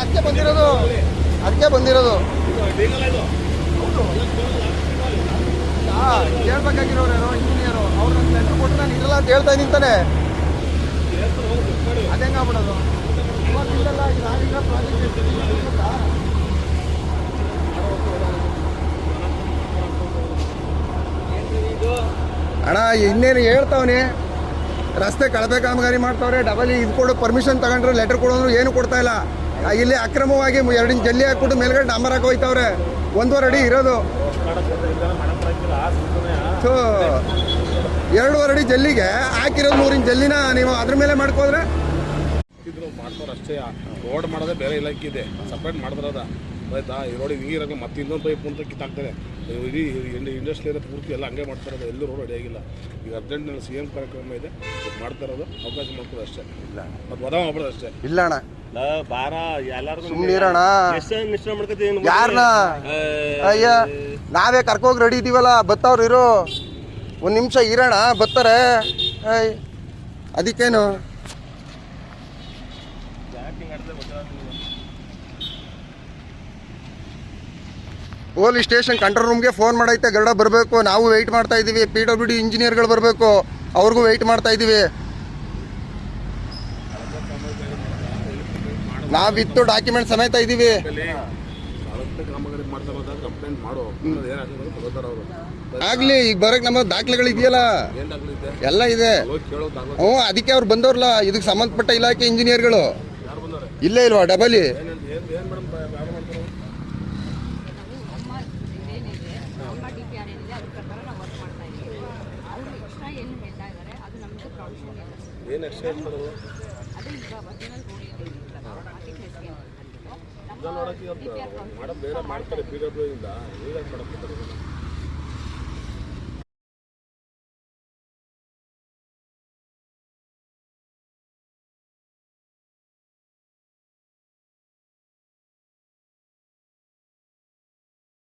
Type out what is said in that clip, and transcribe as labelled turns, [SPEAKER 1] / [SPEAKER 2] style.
[SPEAKER 1] ಅದಕ್ಕೆ ಬಂದಿರೋದು ಅದಕ್ಕೆ ಬಂದಿರೋದು. ಕೇಳ್ಬೇಕಾಗಿರೋರು ಯಾರೋ ಇಂಜಿನಿಯರು ಅವ್ರು ನನ್ನ ಲೆಟ್ರ್ ಕೊಟ್ಟು ನಾನು ಇರಲ್ಲ ಅಂತ ಹೇಳ್ತಾ ಇದ್ದೀನಿ ತಾನೆ. ಅದೇ ಆಗ್ಬಿಡೋದು? ಇವತ್ತಿಲ್ಲ ಅಣ್ಣ, ಇನ್ನೇನು ಹೇಳ್ತಾವನೆ? ರಸ್ತೆ ಕಳಪೆ ಕಾಮಗಾರಿ ಮಾಡ್ತಾವ್ರೆ ಡಬಲ್ ಇದು ಕೊಡೋ ಪರ್ಮಿಷನ್ ತಗೊಂಡ್ರೆ ಲೆಟರ್ ಕೊಡೋದ್ರು ಏನು ಕೊಡ್ತಾ ಇಲ್ಲ. ಇಲ್ಲಿ ಅಕ್ರಮವಾಗಿ ಎರಡು ಇಂಚ್ ಜಲ್ಲಿ ಹಾಕ್ಬಿಟ್ಟು ಮೇಲ್ಗಡೆ ಡಾಂಬರ್ ಹಾಕಿ ಹೋಯ್ತವ್ರೆ. ಒಂದೂವರೆ ಅಡಿ ಇರೋದು. ಸೊ ಎರಡೂವರೆ ಅಡಿ ಜಲ್ಲಿಗೆ ಹಾಕಿರೋದು ಮೂರಿನ ಇಂಚ್ ಜಲ್ಲಿನ ನೀವು ಅದ್ರ ಮೇಲೆ ಮಾಡ್ಕೋದ್ರೆ?
[SPEAKER 2] ಮಾಡ್ತಾರೆ ಅಷ್ಟೇ. ರೋಡ್ ಮಾಡೋದೇ ಬೇರೆ ಇಲಾಖೆ ಇದೆ. ಸಪ್ರೇಟ್ ಮಾಡಿದ್ರದ ಆಯ್ತಾ? ಈ ರೋಡಿಗೆ ನೀರಾಗ ಮತ್ತೆ ಇನ್ನೊಂದು ಪೈಪ್ ಅಂತ ಕಿತ್ತಾಕ್ತಾರೆ. ಇಡೀ ಇಂಡಸ್ಟ್ರಿ ಪೂರ್ತಿ ಎಲ್ಲ ಹಂಗೆ ಮಾಡ್ತಾ ಇರೋದು. ಎಲ್ಲೂ ರೋಡ್ ರೆಡಿ ಆಗಿಲ್ಲ ಈಗ ಅರ್ಜೆಂಟ್ನಲ್ಲಿ ಸಿ ಎಂ ಕಾರ್ಯಕ್ರಮ ಇದೆ. ಇದ್ ಮಾಡ್ತಾ ಇರೋದು. ಅವಕಾಶ ಮಾಡ್ಕೊಡೋದು ಅಷ್ಟೇ. ಇಲ್ಲ. ಮತ್ತು ಒದ ಮಾಡ್ಬಿಡೋದು ಅಷ್ಟೇ.
[SPEAKER 1] ಇಲ್ಲ ಅಣ್ಣ. ಸುಮ್ನಿರಣ ಯಾರನ್ನ ಅಯ್ಯ ನಾವೇ ಕರ್ಕೋಗಿ ರೆಡಿ ಇದೀವಲ್ಲ ಬತ್ತವ್ರು ಇರು. ಒಂದು ನಿಮಿಷ ಇರೋಣ ಬತ್ತಾರೆ. ಅದಕ್ಕೇನು? ಪೊಲೀಸ್ ಸ್ಟೇಷನ್ ಕಂಟ್ರೋಲ್ ರೂಮ್ಗೆ ಫೋನ್ ಮಾಡೈತೆ ಗರುಡ ಬರಬೇಕು. ನಾವು ವೆಯ್ಟ್ ಮಾಡ್ತಾ ಇದ್ದೀವಿ ಪಿ ಡಬ್ಲ್ಯೂ ಡಿ ಇಂಜಿನಿಯರ್ಗಳು ಬರಬೇಕು. ಅವ್ರಿಗೂ ವೆಯ್ಟ್ ಮಾಡ್ತಾ ಇದ್ದೀವಿ ನಾವಿತ್ತು ಡಾಕ್ಯುಮೆಂಟ್ ಸಮೇತ
[SPEAKER 2] ಇದೀವಿ.
[SPEAKER 1] ಆಗ್ಲಿ ಈಗ ಬರಕ್ ನಮ್ಮ ದಾಖಲೆಗಳು ಇದೆಯಲ್ಲ? ಎಲ್ಲ ಇದೆ. ಹ್ಞೂ ಅದಕ್ಕೆ ಅವ್ರು ಬಂದವ್ರಲ್ಲ ಇದಕ್ಕೆ ಸಂಬಂಧಪಟ್ಟ ಇಲಾಖೆ ಇಂಜಿನಿಯರ್ಗಳು
[SPEAKER 2] ಯಾರು
[SPEAKER 1] ಇಲ್ಲೇ ಇಲ್ವಾ ಡಬಲಿ
[SPEAKER 2] ಏನು ಮಾಡ್ತಾರೆ
[SPEAKER 3] ಅದು ಈಗ ಒರಿಜಿನಲ್ ರೋಡ್ ಇದೆ ಮಾರ್ಕೆಟ್
[SPEAKER 2] ಬೇರೆ ಮಾಡ್ತಾರೆ ಪಿ ಡಬ್ಲ್ಯೂ ಇಂದ.